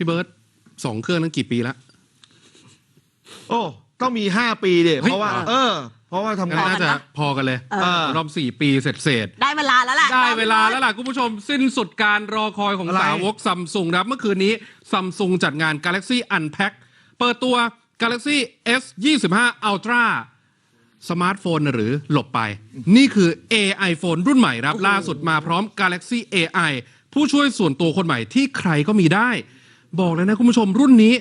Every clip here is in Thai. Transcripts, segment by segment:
พี่เบิร์ตสองเครื่องนั้นกี่ปีละ โอ้ต้องมี5ปีเด็เฮ้ยเพราะว่าอะเออ เพราะว่าทำงั้งานนน่าจะพอกันเลยเออ รอบสี่ปีเสร็จเสร็จได้เวลาแล้วแหละๆได้เวลาแล้วล่ะคุณผู้ชมสิ้นสุดการรอคอยของอะไร สาวกซัมซุงครับ เมื่อคืนนี้ซัมซุงจัดงาน Galaxy Unpack เปิดตัว Galaxy S 25 Ultra สมาร์ทโฟนหรือหลบไป นี่คือ AI Phone รุ่นใหม่ครับ ล่าสุดมาพร้อม Galaxy AI ผู้ช่วยส่วนตัวคนใหม่ที่ใครก็มีได้ บอกเลยนะคุณผู้ชมรุ่นนี้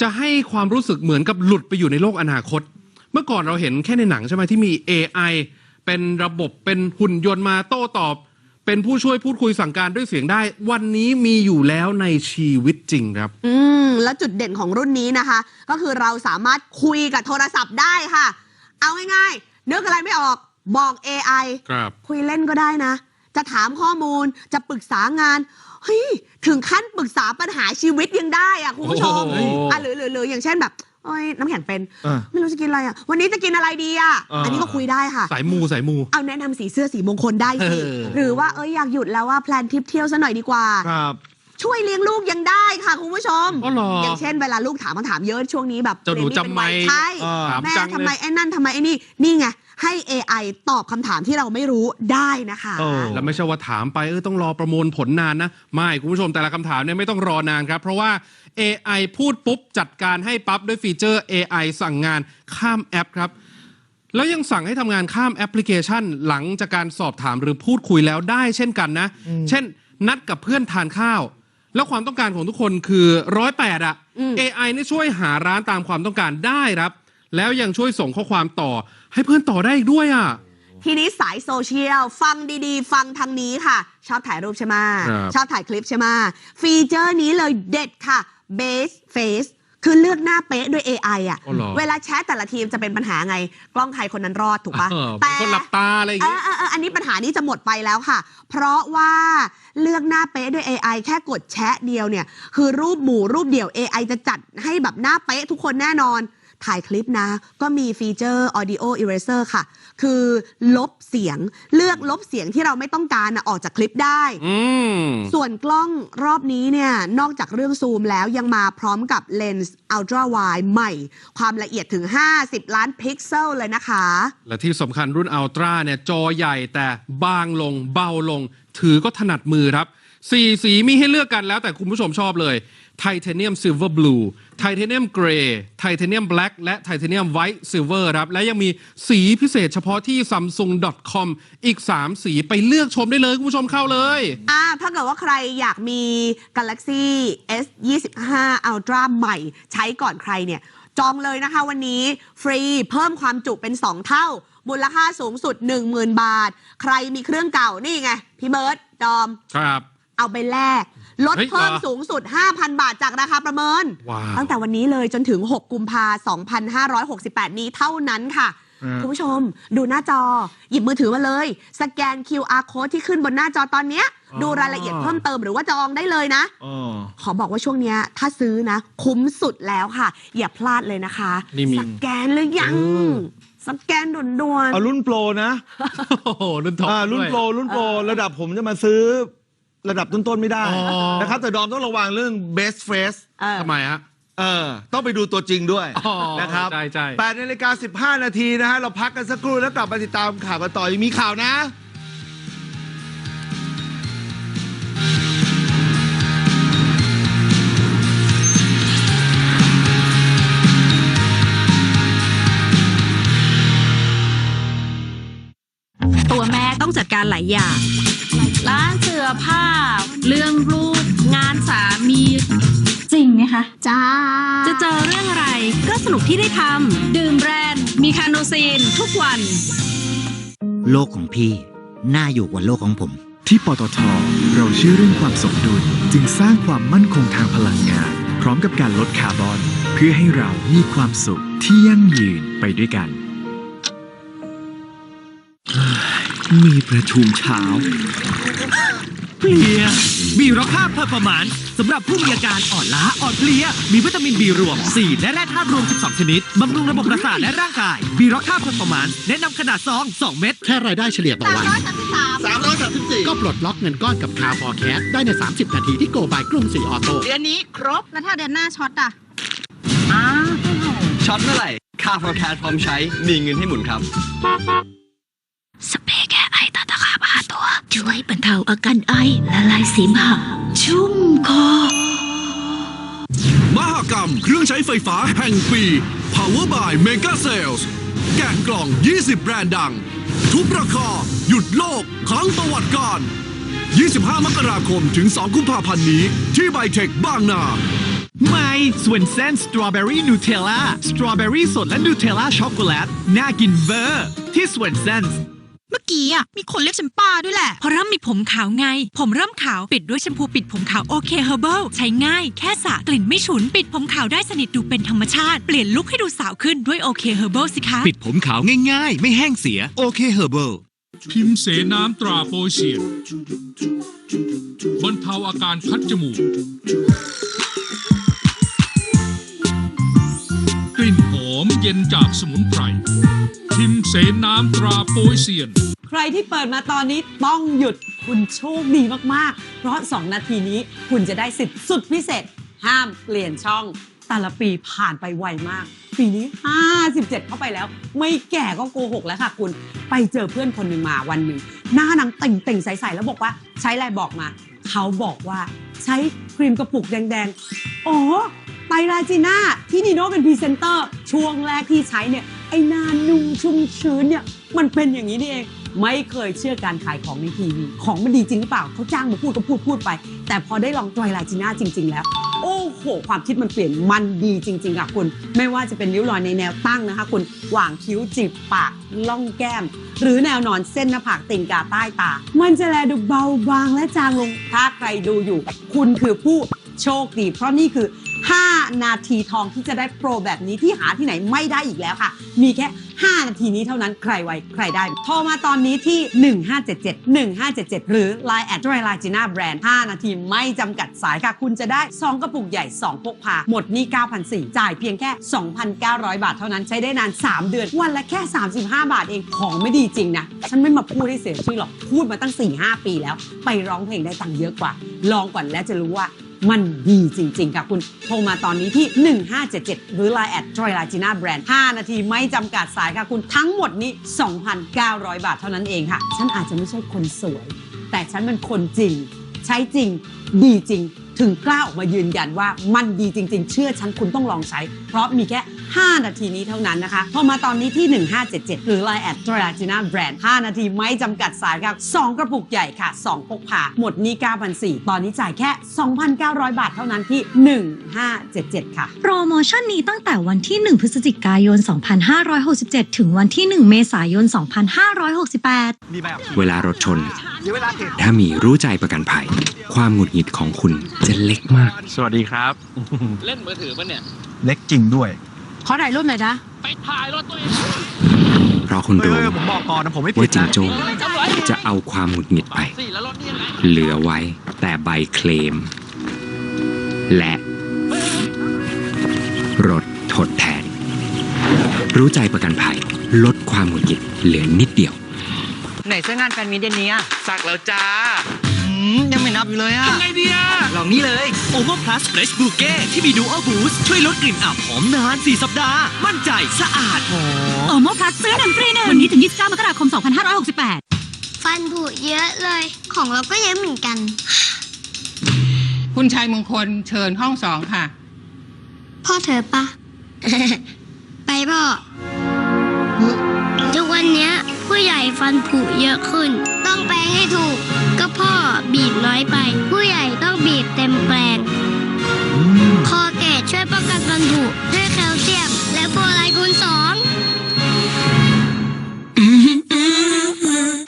จะให้ความรู้สึกเหมือนกับหลุดไปอยู่ในโลกอนาคต เมื่อก่อนเราเห็นแค่ในหนังใช่ไหมที่มี AI เป็นระบบเป็นหุ่นยนต์มาโต้ตอบ เป็นผู้ช่วยพูดคุยสั่งการด้วยเสียงได้ วันนี้มีอยู่แล้วในชีวิตจริงครับ อืมแล้วจุดเด่นของรุ่นนี้นะคะ ก็คือเราสามารถคุยกับโทรศัพท์ได้ค่ะ เอาง่ายๆนึกอะไรไม่ออกบอก AI ครับ คุยเล่นก็ได้นะ จะถามข้อมูลจะปรึกษางาน เฮ้ยถึงขั้นปรึกษาปัญหาชีวิตยังได้อะคุณผู้ชมโอ้โหอะหรือหรือหรืออย่างเช่นแบบโอ้ยน้ำแข็งเป็นเออไม่รู้จะกินอะไรอะ วันนี้จะกินอะไรดีอะเอออัอันนี้ก็คุยได้ค่ะ สายมูสายมู เอาแนะนำสีเสื้อสีมงคลได้สิเออหรือว่าเอ้ยอยากหยุดแล้วว่าแพลนทริปเที่ยวซะหน่อยดีกว่า ครับ ช่วยเลี้ยงลูกยังได้ค่ะคุณผู้ชม อ๋อเหรออย่างเช่นเวลาลูกถามคำถามเยอะช่วงนี้แบบเจ้าหนูรียเป็จำไม่วัยใช่เออถามแม่จังทำเลไมยไอ้นั่นทำไมไอ้นี่นี่ไงให้ AI ตอบคำถามที่เราไม่รู้ได้นะคะโอ้แล้วไม่ใช่ว่าถามไปเออต้องรอประมวลผลนานนะ ไม่คุณผู้ชมแต่ละคำถามเนี่ยไม่ต้องรอนานครับ เพราะว่า AI พูดปุ๊บ จัดการให้ปั๊บด้วยฟีเจอร์ AI สั่งงานข้ามแอปครับ แล้วยังสั่งให้ทำงานข้ามแอปพลิเคชัน หลังจากการสอบถามหรือพูดคุยแล้วได้เช่นกันนะ เช่น นัดกับเพื่อนทานข้าว แล้วความต้องการของทุกคนคือร้อยแปดอะ AI นี่ช่วยหาร้านตามความต้องการได้ครับ แล้วยังช่วยส่งข้อความต่อ ให้เพื่อนต่อได้อีกด้วยอะทีนี้สายโซเชียล ฟังดีๆ ฟังทางนี้ค่ะ ชอบถ่ายรูปใช่ไหมครับชอบถ่ายคลิปใช่ไหมฟีเจอร์นี้เลยเด็ดค่ะ Base Face คือเลือกหน้าเป๊ะด้วย AI อะ อ๋อเหรอ เวลาแชทแต่ละทีมจะเป็นปัญหาไง กล้องใครคนนั้นรอดถูกปะเออเป็นคนหลับตาอะไรอย่างเองี้อเออเอออันนี้ปัญหานี้จะหมดไปแล้วค่ะ เพราะว่าเลือกหน้าเป๊ะด้วย AI แค่กดแชะเดียวเนี่ย คือรูปหมู่รูปเดี่ยว AI จะจัดให้แบบหน้าเป๊ะทุกคนแน่นอน ถ่ายคลิปนะ ก็มีฟีเจอร์ audio eraser ค่ะ คือลบเสียงเลือกลบเสียงที่เราไม่ต้องการนะออกจากคลิปได้อืมส่วนกล้องรอบนี้เนี่ย นอกจากเรื่องซูมแล้วยังมาพร้อมกับเลนส์ ultra wide ใหม่ ความละเอียดถึง 50 ล้านพิกเซลเลยนะคะ และที่สำคัญรุ่นอัลตร้าเนี่ย จอใหญ่แต่บางลงเบาลง ถือก็ถนัดมือครับสี่สีมีให้เลือกกันแล้วแต่คุณผู้ชมชอบเลย ไทเทเนียมซิลเวอร์บลูไทเทเนียมเกรย์ไทเทเนียมแบล็กและไทเทเนียมไวท์ซิลเวอร์ครับ และยังมีสีพิเศษเฉพาะที่ samsung.com อีก 3 สีไปเลือกชมได้เลย คุณผู้ชมเข้าเลย อ่าถ้าเกิดว่าใครอยากมี Galaxy S 25 Ultra ใหม่ ใช้ก่อนใครเนี่ย จองเลยนะคะวันนี้ฟรีเพิ่มความจุเป็น 2 เท่ามูลค่าสูงสุด 10,000 บาท ใครมีเครื่องเก่านี่ไง พี่เบิร์ตดอม ครับ เอาไปแลก ลดเฮ้ยเพิ่มเหรอสูงสุด 5,000 บาทจากราคาประเมินว้าวตั้งแต่วันนี้เลยจนถึง 6 กุมภา2568 นี้เท่านั้นค่ะอืมคุณผู้ชม ดูหน้าจอ หยิบมือถือมาเลย สแกน QR code ที่ขึ้นบนหน้าจอตอนเนี้ยดูรายละเอียดเพิ่มเติมหรือว่าจองได้เลยนะอ๋อขอบอกว่าช่วงเนี้ยถ้าซื้อนะ คุ้มสุดแล้วค่ะ อย่าพลาดเลยนะคะนี่มีสแกนหรือยังเออสแกนด่วนเอารุ่นโปรนะโอ้โหรุ่นท็อปอ่ารุ่นด้วยโปรรุ่นโปรระดับผมจะมาซื้อ ระดับต้นๆไม่ได้อ๋อนะครับ แต่ดอมต้องระวังเรื่อง best face ๆเออทำไมฮะเออ ต้องไปดูตัวจริงด้วยอ๋อนะครับใช่ใช่8นาฬิกา15นาทีนะฮะ เราพักกันสักครู่แล้วกลับมาติดตามข่าวกันต่อยังมีข่าวนะตัวแม่ต้องจัดการหลายอย่าง ร้านเสื้อผ้า เรื่องลูกงานสามีจริงไหมคะจ้าจะเจอเรื่องอะไรก็สนุกที่ได้ทำดื่มแบรนด์มีคาโนซีนทุกวัน โลกของพี่ น่าอยู่กว่าโลกของผม ที่ปตทเราเชื่อเรื่องความสมดุลจึงสร้างความมั่นคงทางพลังงาน พร้อมกับการลดคาร์บอน เพื่อให้เรามีความสุขที่ยั่งยืนไปด้วยกัน มีประชุมเช้า เพลียบีร็อกค่าเพอร์ฟอร์มานสำหรับผู้มีอาการอ่อนล้าอ่อนเพลีย มีวิตามินบีรวม 4 และแร่ธาตุรวม 12 ชนิด บำรุงระบบประสาทและร่างกาย บีร็อกค่าเพอร์ฟอร์มานแนะนำขนาดซอง 2 เม็ด แค่รายได้เฉลี่ยต่อวัน334 ก็ปลดล็อกเงินก้อนกับคาฟอร์แคสได้ใน 30 นาทีที่โกบายกรุงศรีออโต้เดือนนี้ครบ แล้วถ้าเดือนหน้าช็อตอะช็อตเมื่อไหร่ค่า forecast พร้อมใช้มีเงินให้หมุนครับ สเปรย์แก้ไอตาตะขาบห้าตัว ช่วยบรรเทาอาการไอละลายเสมหะชุ่มคอ มหกรรมเครื่องใช้ไฟฟ้าแห่งปี Power by Mega Sales แกะกล่อง 20 แบรนด์ดัง ทุกราคา หยุดโลกทั้งตวัดการ 25 มกราคมถึง 2 กุมภาพันธ์นี้ ที่ไบเทคบางนาใหม่ส่วนเส้นสตรอเบอรี่นูเทลล่าสตรอเบอรี่สดและนูเทลล่าช็อกโกแลตน่ากินเวอร์ ที่ส่วนเส้นเมื่อกี้อะมีคนเรียกฉันป้าด้วยแหละ เพราะเริ่มมีผมขาวไง ผมเริ่มขาวปิดด้วยแชมพูปิดผมขาวโอเคเฮอร์เบิลใช้ง่ายแค่สระกลิ่นไม่ฉุนปิดผมขาวได้สนิทดูเป็นธรรมชาติ เปลี่ยนลุคให้ดูสาวขึ้นด้วยโอเคเฮอร์เบิลสิคะ ปิดผมขาวง่ายๆ ไม่แห้งเสียโอเคเฮอร์เบิลพิมเสน้ำตราโปเชียนบรรเทาอาการคัดจมูกก มเย็นจากสมุนไพรพิมเสนน้ำตราโปยเซียน ใครที่เปิดมาตอนนี้ต้องหยุดคุณโชคดีมาก ๆ เพราะ 2 นาทีนี้คุณจะได้สิทธิ์สุดพิเศษ ห้ามเปลี่ยนช่อง แต่ละปีผ่านไปไวมาก ปีนี้ 57 เข้าไปแล้ว ไม่แก่ก็โกหกแล้วค่ะคุณ ไปเจอเพื่อนคนหนึ่งมาวันหนึ่ง หน้าหนังติ่งติ่งๆ ใส ๆ แล้วบอกว่าใช้อะไรบอกมา เขาบอกว่าใช้ครีมกระปุกแดง ๆ อ๋อ ไตรลาจีน่าที่นีโน่เป็นพรีเซนเตอร์ ช่วงแรกที่ใช้เนี่ยไอ้นานุ่มชุ่มชื้นเนี่ยมันเป็นอย่างนี้นี่เอง ไม่เคยเชื่อการขายของในทีวีของมันดีจริงหรือเปล่าเขาจ้างมาพูดก็พูดพูดไป แต่พอได้ลองไตรลาจีน่าจริง ๆ แล้วโอ้โห ความคิดมันเปลี่ยนมันดีจริง ๆ ค่ะคุณ ไม่ว่าจะเป็นริ้วรอยในแนวตั้งนะคะคุณหว่างคิ้วจีบปากล่องแก้ม หรือแนวนอนเส้นหน้าผากติ่งกาใต้ตา มันจะแลดูเบาบางและจางลง ถ้าใครดูอยู่ คุณคือผู้ โชคดี เพราะนี่คือ 5 นาทีทองที่จะได้โปรแบบนี้ที่หาที่ไหนไม่ได้อีกแล้วค่ะ มีแค่ 5 นาทีนี้เท่านั้นใครไวใครได้ โทรมาตอนนี้ที่ 1577 1577 หรือ Line แอดไตรลาจีน่าแบรนด์5นาทีไม่จำกัดสายค่ะ คุณจะได้ 2 กระปุกใหญ่ 2 พกพา หมดนี้9,400จ่ายเพียงแค่ 2,900 บาทเท่านั้นใช้ได้นาน 3 เดือน วันละแค่ 35 บาทเองของไม่ดีจริงนะ ฉันไม่มาพูดให้เสียชื่อหรอกพูดมาตั้ง 4-5 ปีแล้ว ไปร้องเพลงได้ตังค์เยอะกว่า ลองก่อนแล้วจะรู้ว่า มันดีจริง ๆ ค่ะคุณโทรมาตอนนี้ที่ 1577 หรือ Line แอดจอยลาจีน่าแบรนด์5นาทีไม่จำกัดสายค่ะคุณทั้งหมดนี้ 2,900 บาทเท่านั้นเองค่ะ ฉันอาจจะไม่ใช่คนสวย แต่ฉันเป็นคนจริง ใช้จริง ดีจริง ถึงกล้าออกมายืนยันว่ามันดีจริง ๆ เชื่อฉันคุณต้องลองใช้ เพราะมีแค่ 5 นาทีนี้เท่านั้นนะคะโทรมาตอนนี้ที่ 1577 หรือ Line แอดจอยลาจิน่าแบรนด์5นาทีไม่จำกัดสายค่ะ2กระปุกใหญ่ค่ะ 2 พกพาหมดหนี้9,400ตอนนี้จ่ายแค่ 2,900 บาทเท่านั้นที่ 1577 ค่ะ โปรโมชั่นนี้ตั้งแต่วันที่ 1 พฤศจิกายน 2567 ถึงวันที่ 1 เมษายน 2568 เวลารถชน ถ้ามีรู้ใจประกันภัย ความหงุดหงิดของคุณจะเล็กมาก สวัสดีครับ เล่นมือถือปะเนี่ย เล็กจริงด้วย ขอถ่ายรูปหน่อยนะ ไปถ่ายรถตัวเองเพราะคุณรู้ผมบอกก่อนนะผมไม่ผิว่าดจิงนะโจ้จะเอาความหงุดหงิดไปสี่แล้วรถเนี่ยนะเหลือไว้แต่ใบเคลม และ รถทดแทน รู้ใจประกันภัย ลดความหงุดหงิดเหลือนิดเดียว ไหนเสื้องานแฟนมิตรเดือนนี้อะสักแล้วจ้ายังไม่นับอยู่เลยอะทำไงดีอะลองนี้เลยโอโมพลัสเฟรชบูเก้ที่มีดูอัลบูสช่วยลดกลิ่นอับหอมนาน 4 สัปดาห์ มั่นใจสะอาดโอโมพลัสซื้อหนึ่งฟรีหนึ่งวันนี้ถึง 29 มกราคม 2568 ฟันผุเยอะเลย ของเราก็เยอะเหมือนกัน คุณชายมงคลเชิญห้องสองค่ะ พ่อเธอปะ ไปพ่อทุกวันเนี้ยผู้ ใหญ่ฟันผุเยอะขึ้น ต้องแปลงให้ถูก ก็พ่อบีบน้อยไป ผู้ใหญ่ต้องบีบเต็มแปลงคอเกตช่วยป้องกันฟันผุด้วยแคลเซียม และโฟไลคูณสอง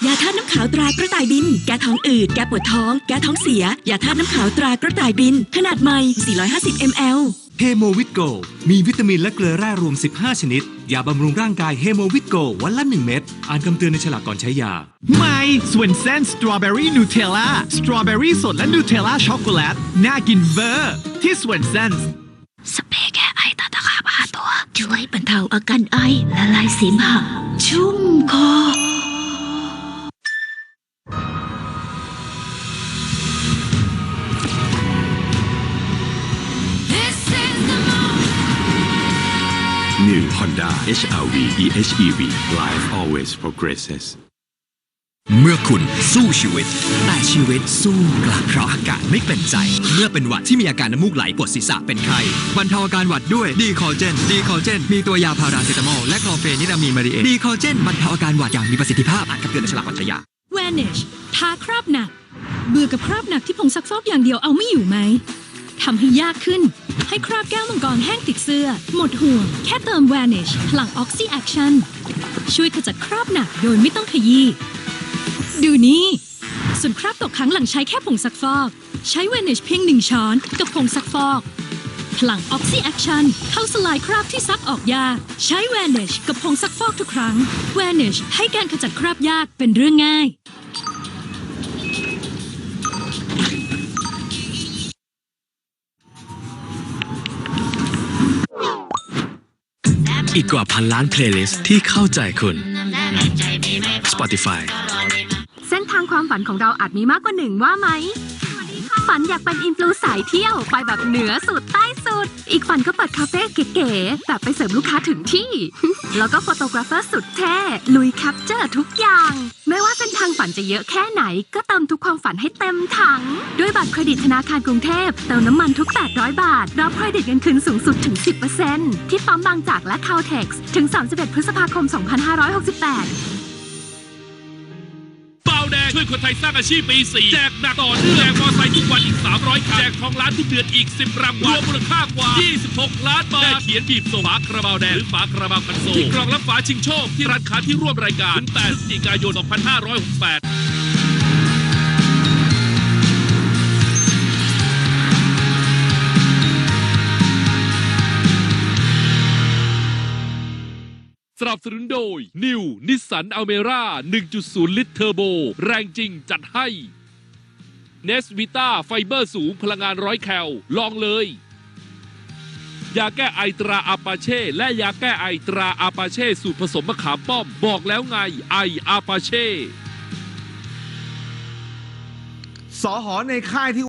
ยาธาตุน้ำขาวตรากระต่ายบิน แก้ท้องอืด แก้ปวดท้อง แก้ท้องเสีย ยาธาตุน้ำขาวตรากระต่ายบิน ขนาดใหม่ 450 ml เฮโมวิตโกมีวิตามินและเกลือแร่รวม 15 ชนิด ยาบำรุงร่างกายเฮโมวิตโกวันละ 1 เม็ด อ่านคำเตือนในฉลากก่อนใช้ยา ใหม่ส่วนเส้นสตรอเบอรี่นูเทลล่า สตรอเบอรี่สดและนูเทลล่าช็อกโกแลต น่ากินเวอร์ ที่ส่วนเส้นสเปรย์แก้ไอตาตะขาบห้าตัว ช่วยบรรเทาอาการไอละลายเสมหะชุ่มคอ Honda HRV eHEV Life always progresses เมื่อคุณสู้ชีวิต แต่ชีวิตสู้กลับเพราะอากาศไม่เป็นใจ เมื่อเป็นหวัดที่มีอาการน้ำมูกไหลปวดศีรษะเป็นไข้บรรเทาอาการหวัดด้วยดีคอเจน ดีคอเจน มีตัวยาพาราเซตามอลและคลอเฟนิรามีนมารีเอดีคอเจนบรรเทาอาการหวัดอย่างมีประสิทธิภาพอ่านคำเตือนในฉลากก่อนใช้ยา Vanish ทาคราบหนัก เบื่อกับคราบหนักที่ผงซักฟอกอย่างเดียวเอาไม่อยู่ไหม ทำให้ยากขึ้น ให้คราบแก้วมังกรแห้งติดเสื้อ หมดห่วง แค่เติม Vanish พลัง Oxy Action ช่วยขจัดคราบหนักโดยไม่ต้องขยี้ ดูนี่ ส่วนคราบตกค้างหลังใช้แค่ผงซักฟอก ใช้ Vanish เพียงหนึ่งช้อนกับผงซักฟอกพลัง Oxy Action เข้าสลายคราบที่ซักออกยาก ใช้ Vanish กับผงซักฟอกทุกครั้ง Vanish ให้การขจัดคราบยากเป็นเรื่องง่าย อีกกว่าพันล้านเพลย์ลิสต์ที่เข้าใจคุณ Spotify เส้นทางความฝันของเราอาจมีมากกว่าหนึ่งว่าไหม ฝันอยากเป็นอินฟลูสายเที่ยวไปแบบเหนือสุดใต้สุด อีกฝันก็เปิดคาเฟ่เก๋ๆแบบไปเสิร์ฟลูกค้าถึงที่ แล้วก็โฟโตกราฟเฟอร์สุดเท่ ลุยแคปเจอร์ทุกอย่าง ไม่ว่าเส้นทางฝันจะเยอะแค่ไหน ก็เติมทุกความฝันให้เต็มถัง ด้วยบัตรเครดิตธนาคารกรุงเทพเติมน้ำมันทุก 800 บาท รับเครดิตเงินคืนสูงสุดถึง 10%ที่ปั๊มบางจากและ Caltex ถึง 31 พฤษภาคม 2568 บาแดงช่วยคนไทยสร้างอาชีพปี4แจกหนักต่อเนื่องแจกมอไซค์ทุกวันอีก 300คันแจกทองล้านทุกเดือนอีก 10รางวัลรวมมูลค่ากว่า 26 ล้านบาทได้เขียนบีบส่งฝาคาราบาวแดงหรือฝาคาราบาวคันโซลที่กล่องรับฝาชิงโชคที่ร้านค้าที่ร่วมรายการถึง8พฤศจิกายน 2568 สนับสนุนโดย New นิสสันอเมร่า1.0 ลิตรเทอร์โบ แรงจริงจัดให้เนสวิต้าไฟเบอร์สูงพลังงานร้อยแคลลองเลย ยาแก้ไอตราอาปาเช่ และยาแก้ไอตราอาปาเช่ สูตรผสมมะขามป้อม บอกแล้วไงไออาปาเช่ สอหอในค่ายที่